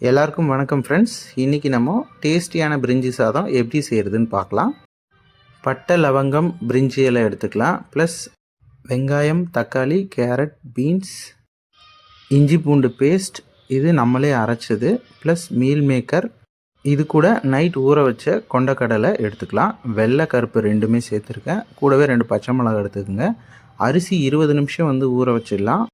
எல்லாருக்கும் வணக்கம் ஃப்ரெண்ட்ஸ் இன்றைக்கி நம்ம டேஸ்டியான பிரிஞ்சி சாதம் எப்படி செய்கிறதுன்னு பார்க்கலாம். பட்டை லவங்கம் பிரிஞ்சி எல்லாம் எடுத்துக்கலாம். ப்ளஸ் வெங்காயம் தக்காளி கேரட் பீன்ஸ் இஞ்சி பூண்டு பேஸ்ட் இது நம்மளே அரைச்சது. ப்ளஸ் மீல் மேக்கர் இது கூட நைட் ஊற வச்ச கொண்டக்கடலை எடுத்துக்கலாம். வெள்ளை கருப்பு ரெண்டுமே சேர்த்துருக்கேன். கூடவே ரெண்டு பச்சை மிளகா எடுத்துக்கோங்க. அரிசி இருபது நிமிஷம் வந்து ஊற வச்சிடலாம்.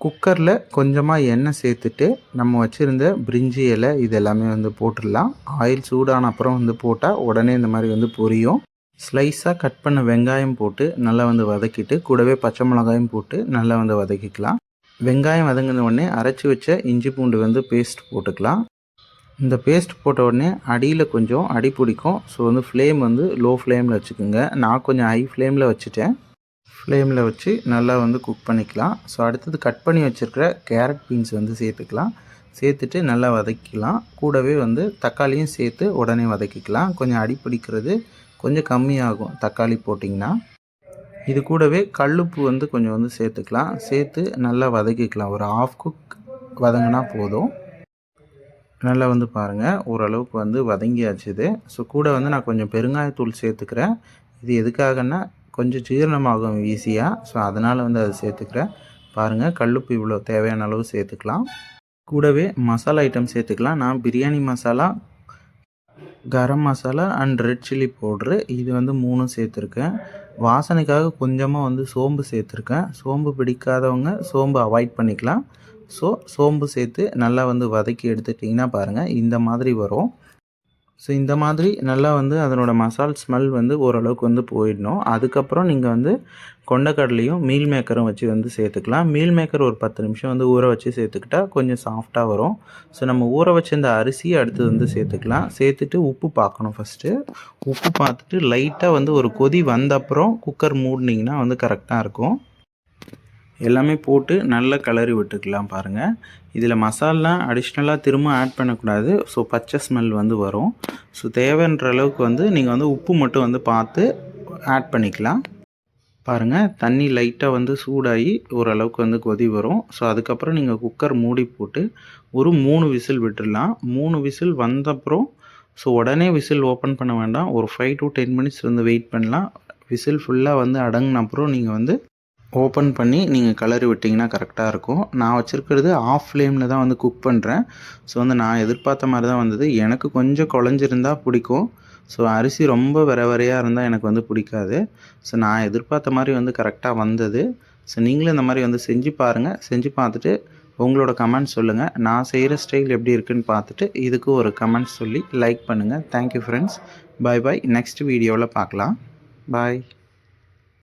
குக்கரில் கொஞ்சமாக எண்ணெய் சேர்த்துட்டு நம்ம வச்சுருந்த பிரிஞ்சி இலை இது எல்லாமே வந்து போட்டுடலாம். ஆயில் சூடான அப்புறம் வந்து போட்டால் உடனே இந்த மாதிரி வந்து பொரியும். ஸ்லைஸாக கட் பண்ண வெங்காயம் போட்டு நல்லா வந்து வதக்கிட்டு கூடவே பச்சை மிளகாயும் போட்டு நல்லா வந்து வதக்கிக்கலாம். வெங்காயம் வதங்கின உடனே அரைச்சி வச்ச இஞ்சி பூண்டு வந்து பேஸ்ட் போட்டுக்கலாம். இந்த பேஸ்ட் போட்ட உடனே அடியில் கொஞ்சம் அடி பிடிக்கும். ஸோ வந்து ஃப்ளேம் வந்து லோ ஃப்ளேமில் வச்சுக்கோங்க. நான் கொஞ்சம் ஹை ஃப்ளேமில் வச்சுட்டேன். ஃப்ளேமில் வச்சு நல்லா வந்து குக் பண்ணிக்கலாம். ஸோ அடுத்தது கட் பண்ணி வச்சுருக்கிற கேரட் பீன்ஸ் வந்து சேர்த்துக்கலாம். சேர்த்துட்டு நல்லா வதக்கிக்கலாம். கூடவே வந்து தக்காளியும் சேர்த்து உடனே வதக்கிக்கலாம். கொஞ்சம் அடிப்பிடிக்கிறது கொஞ்சம் கம்மியாகும் தக்காளி போட்டிங்கன்னா. இது கூடவே கல்லுப்பு வந்து கொஞ்சம் வந்து சேர்த்துக்கலாம். சேர்த்து நல்லா வதக்கிக்கலாம். ஒரு ஆஃப் குக் வதங்கினா போதும். நல்லா வந்து பாருங்கள் ஓரளவுக்கு வந்து வதங்கியாச்சு இது. ஸோ கூட வந்து நான் கொஞ்சம் பெருங்காயத்தூள் சேர்த்துக்கிறேன். இது எதுக்காகன்னா கொஞ்சம் ஜீரணமாகும் ஈஸியாக ஸோ அதனால் வந்து அதை சேர்த்துக்கிறேன். பாருங்கள் கல்லுப்பு இவ்வளோ தேவையான அளவு சேர்த்துக்கலாம். கூடவே மசாலா ஐட்டம் சேர்த்துக்கலாம். நான் biryani masala garam masala and red chilli powder இது வந்து மூணும் சேர்த்துருக்கேன். வாசனைக்காக கொஞ்சமாக வந்து சோம்பு சேர்த்துருக்கேன். சோம்பு பிடிக்காதவங்க சோம்பு அவாய்ட் பண்ணிக்கலாம். ஸோ சோம்பு சேர்த்து நல்லா வந்து வதக்கி எடுத்துட்டிங்கன்னா பாருங்கள் இந்த மாதிரி வரும். ஸோ இந்த மாதிரி நல்லா வந்து அதனோட மசால் ஸ்மெல் வந்து ஓரளவுக்கு வந்து போயிடணும். அதுக்கப்புறம் நீங்கள் வந்து கொண்டக்கடலையும் மீல் மேக்கரும் வச்சு வந்து சேர்த்துக்கலாம். மீல் மேக்கர் ஒரு பத்து நிமிஷம் வந்து ஊற வச்சு சேர்த்துக்கிட்டா கொஞ்சம் சாஃப்டாக வரும். ஸோ நம்ம ஊற வச்ச இந்த அரிசியை அடுத்து வந்து சேர்த்துக்கலாம். சேர்த்துட்டு உப்பு பார்க்கணும் ஃபஸ்ட்டு உப்பு பார்த்துட்டு லைட்டாக வந்து ஒரு கொதி வந்த அப்புறம் குக்கர் மூடினீங்கன்னா வந்து கரெக்டாக இருக்கும். எல்லாமே போட்டு நல்லா கலரி விட்டுக்கலாம் பாருங்கள் இதில் மசாலா அடிஷ்னலாக திரும்ப ஆட் பண்ணக்கூடாது. ஸோ பச்சை ஸ்மெல் வந்து வரும். ஸோ தேவைன்ற அளவுக்கு வந்து நீங்கள் வந்து உப்பு மட்டும் வந்து பார்த்து ஆட் பண்ணிக்கலாம். பாருங்கள் தண்ணி லைட்டாக வந்து சூடாகி ஓரளவுக்கு வந்து கொதி வரும். ஸோ அதுக்கப்புறம் நீங்கள் குக்கர் மூடி போட்டு ஒரு மூணு விசில் விட்டுடலாம். மூணு விசில் வந்தப்புறம் ஸோ உடனே விசில் ஓப்பன் பண்ண வேண்டாம். ஒரு ஃபைவ் டு டென் மினிட்ஸ் வந்து வெயிட் பண்ணலாம். விசில் ஃபுல்லாக வந்து அடங்கின அப்புறம் நீங்கள் வந்து ஓப்பன் பண்ணி நீங்கள் கலரி விட்டிங்கன்னா கரெக்டாக இருக்கும். நான் வச்சுருக்கிறது ஆஃப் ஃப்ளேமில் தான் வந்து குக் பண்ணுறேன் ஸோ வந்து நான் எதிர்பார்த்த மாதிரி தான் வந்தது. எனக்கு கொஞ்சம் குழஞ்சிருந்தால் பிடிக்கும். ஸோ அரிசி ரொம்ப விர வரையாக இருந்தால் எனக்கு வந்து பிடிக்காது. ஸோ நான் எதிர்பார்த்த மாதிரி வந்து கரெக்டாக வந்தது. ஸோ நீங்களும் இந்த மாதிரி வந்து செஞ்சு பாருங்கள் செஞ்சு பார்த்துட்டு உங்களோட கமெண்ட்ஸ் சொல்லுங்கள் நான் செய்கிற ஸ்டைல் எப்படி இருக்குன்னு பார்த்துட்டு இதுக்கு ஒரு கமெண்ட்ஸ் சொல்லி லைக் பண்ணுங்கள் thank you friends bye bye next வீடியோவில் பார்க்கலாம். பாய்